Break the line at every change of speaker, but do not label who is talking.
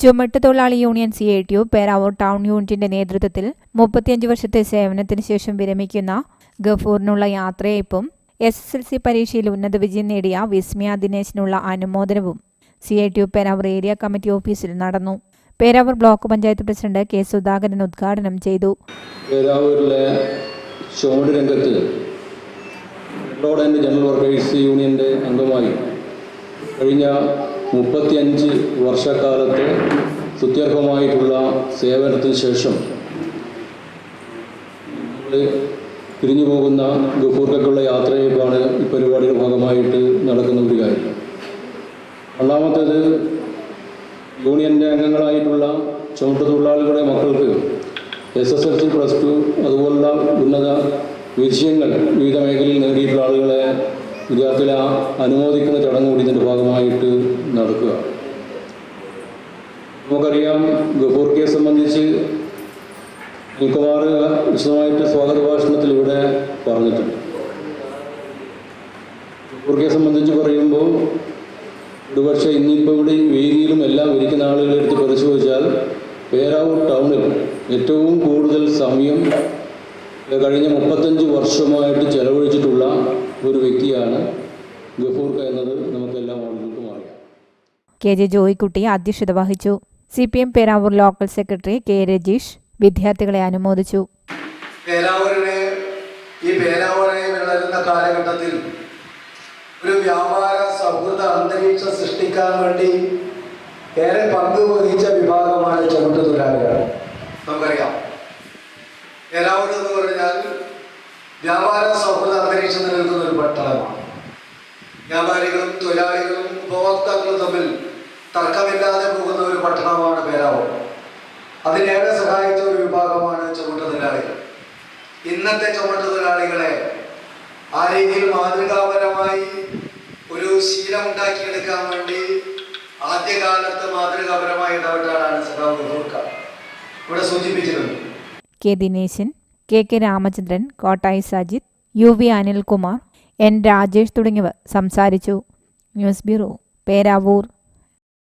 ചുമട്ട് തൊഴിലാളി union C I T U Peravoor town യൂണിറ്റിന്റെ നേതൃത്വത്തിൽ മുപ്പത്തിയഞ്ച് വർഷത്തെ സേവനത്തിന് ശേഷം വിരമിക്കുന്ന ഗഫൂറിനുള്ള യാത്രയയപ്പും എസ് എസ് എൽ സി പരീക്ഷയിൽ ഉന്നത വിജയം നേടിയ വിസ്മയ ദിനേശിനുള്ള അനുമോദനവും C I T U Peravoor area committee ഓഫീസിൽ നടന്നു. Peravoor block panchayat president K Sudhakaran ഉദ്ഘാടനം ചെയ്തു.
പേരാവൂരിലെ ചുമട് രംഗത്ത് ജനറൽ വർക്കേഴ്സ് യൂണിയന്റെ അംഗമായി കഴിഞ്ഞ മുപ്പത്തിയഞ്ച് വർഷക്കാലത്തെ സുത്യർഹമായിട്ടുള്ള സേവനത്തിന് ശേഷം പിരിഞ്ഞു പോകുന്ന ഗഫൂർക്കുള്ള യാത്രയാണ് ഈ പരിപാടിയുടെ ഭാഗമായിട്ട് നടക്കുന്ന ഒരു കാര്യം. ഒന്നാമത്തേത് യൂണിയന്റെ അംഗങ്ങളായിട്ടുള്ള ചുമട്ടുതൊഴിലാളികളുടെ മക്കൾക്ക് S S L C plus two അതുപോലുള്ള ഉന്നത വിജയങ്ങൾ വിവിധ മേഖലയിൽ നേടിയിട്ടുള്ള ആളുകളെ വിദ്യാർത്ഥികളെ ആ- അനുമോദിക്കുന്ന ചടങ്ങ് കൂടി ഇതിന്റെ ഭാഗമായിട്ട് നടക്കുക. നമുക്കറിയാം ഗഫൂർ സംബന്ധിച്ച് അനിൽകുമാർ വിശദമായിട്ട് സ്വാഗത ഭാഷണത്തിൽ ഇവിടെ പറഞ്ഞിട്ടുണ്ട്. ഗഫൂർ കേസ് സംബന്ധിച്ച് പറയുമ്പോൾ ഒരുപക്ഷെ ഇന്നിപ്പോൾ ഇവിടെ വേദിയിലും എല്ലാം ഇരിക്കുന്ന ആളുകളെടുത്ത് പരിശോധിച്ചാൽ പേരാവൂർ ടൗണിൽ ഏറ്റവും കൂടുതൽ സമയം കഴിഞ്ഞ മുപ്പത്തഞ്ച് വർഷമായിട്ട് ചെലവഴിച്ചിട്ടുള്ള ഒരു വ്യക്തിയാണ് ഗഫൂർക്ക എന്നത് നമുക്കെല്ലാം ഓർമ്മകൾക്കും അറിയാം.
കെ ജെ ജോയിക്കുട്ടി അധ്യക്ഷത വഹിച്ചു. C P M Peravoor local secretary K Rajeesh വിദ്യാർത്ഥികളെ അനുമോദിച്ചു.
പേരാവൂരിനെ ഈ പേരാവൂരെ വിളരുന്ന കാലഘട്ടത്തിൽ ഒരു വ്യാപാര സൗഹൃദ അന്തരീക്ഷം സൃഷ്ടിക്കാൻ വേണ്ടി ഏറെ പങ്ക് വഹിച്ച വിഭാഗമാണ് ചുമട്ട് തൊഴിലാളികൾ. നമുക്കറിയാം. പേരാവൂർ എന്ന് പറഞ്ഞാൽ വ്യാപാര സൗഹൃദ അന്തരീക്ഷം നിലനിൽക്കുന്ന ഒരു പട്ടണമാണ് വ്യാപാരികളും തൊഴിലാളികളും ഉപഭോക്താക്കളും തമ്മിൽ തർക്കമില്ലാതെ പോകുന്ന ഒരു പട്ടണമാണ് പേരാവൂർ. അതിനേറെ സഹായിച്ച ഒരു വിഭാഗമാണ് ചുമട്ട് തൊഴിലാളികൾ ഇന്നത്തെ ചുമട്ട് തൊഴിലാളികളെ ആ രീതിയിൽ മാതൃകാപരമായി ഒരു ശീലം ഉണ്ടാക്കിയെടുക്കാൻ വേണ്ടി ആദ്യകാലത്ത് മാതൃകാപരമായി ഇടപെട്ടാണ് സഖാവ് ഇവിടെ സൂചിപ്പിച്ചിരുന്നു
K Dineshan K K Ramachandran Kottayi Sajith U V Anilkumar N Rajesh തുടങ്ങിയവർ സംസാരിച്ചു. News bureau Peravoor.